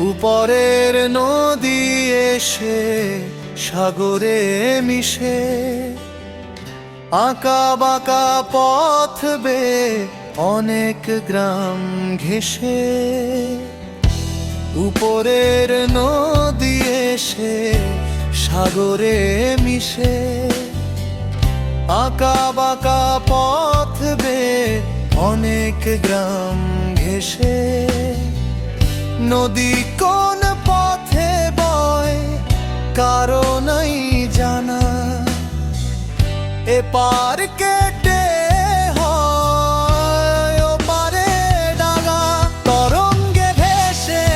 উপরের নদী এসে সাগরে মিশে। আঁকা বাঁকা পথ বে অনেক গ্রাম ঘেসে উপরের নদী এসে সাগরে মিশে। আঁকা বাঁকা পথ বে অনেক গ্রাম ঘেসে নদী কোন পথে বয় কারণই জানা। এপার কেটে হয়, ওপারে ডাঙা। তরঙ্গে ভেসে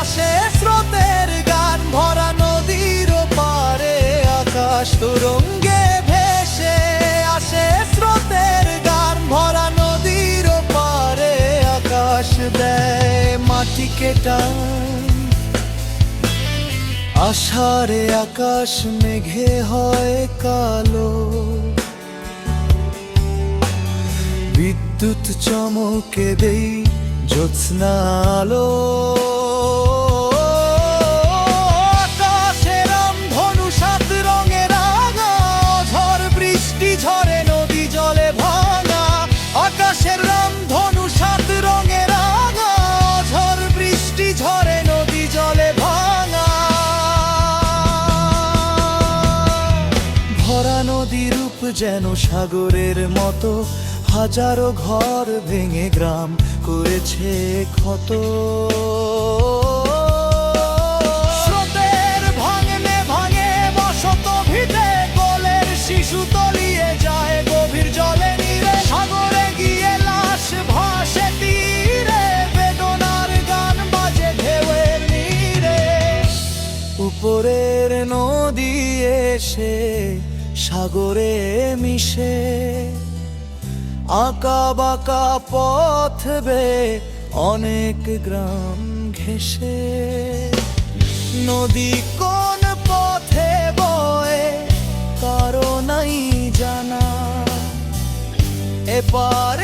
আসে স্রোতের গান, ভরা নদীর পারে আকাশ তরঙ্গে মাটিকে আষাঢ়ে আকাশ মেঘে হয় কালো। বিদ্যুৎ চমকে দেই জ্যোৎস্না আলো। নদী রূপ যেন সাগরের মতো, হাজারো ঘর ভেঙে গ্রাম করেছে ক্ষত। স্রোতের ভাঙে শিশু যায় গভীর জলে সাগরে গিয়ে লাশ ভাসে বেদনার গান বাজে উপরের নদী এসে সাগরে মিশে আঁকা বাঁকা পথ বে অনেক গ্রাম ঘেসে নদী কোন পথে বয়ে, কারও নাই জানা। এপার